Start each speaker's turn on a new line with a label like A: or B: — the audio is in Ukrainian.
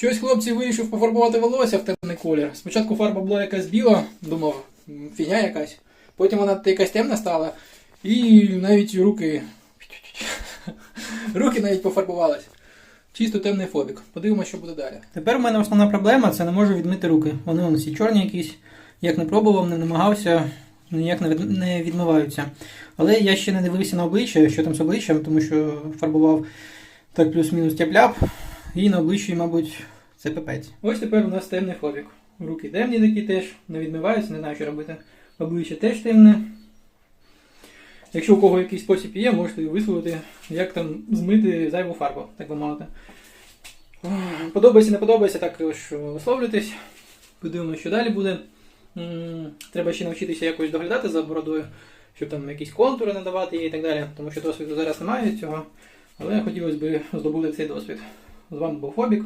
A: Щось хлопці вирішив пофарбувати волосся в темний колір. Спочатку фарба була якась біла, думав, м, фігня якась. Потім вона якась темна стала, і навіть руки. Руки навіть пофарбувались. Чисто темний фобік. Подивимося, що буде далі.
B: Тепер у мене основна проблема це не можу відмити руки. Вони вон всі чорні якісь. Як не пробував, не намагався, ніяк не відмиваються. Але я ще не дивився на обличчя, що там з обличчям, тому що фарбував так плюс-мінус тяп-ляп. І на обличчі, мабуть, це пипець.
A: Ось тепер у нас темний фобік. Руки темні такі теж, не відмиваються, не знаю, що робити. Обличчя теж темне. Якщо у кого якийсь спосіб є, можете висловити, як там змити зайву фарбу, так би мовити. Подобається, не подобається, також висловлюйтесь. Подивимося, що далі буде. Треба ще навчитися якось доглядати за бородою, щоб там якісь контури надавати їй і так далі, тому що досвіду зараз немає цього. Але хотілося б здобути цей досвід. З вами був Фобік.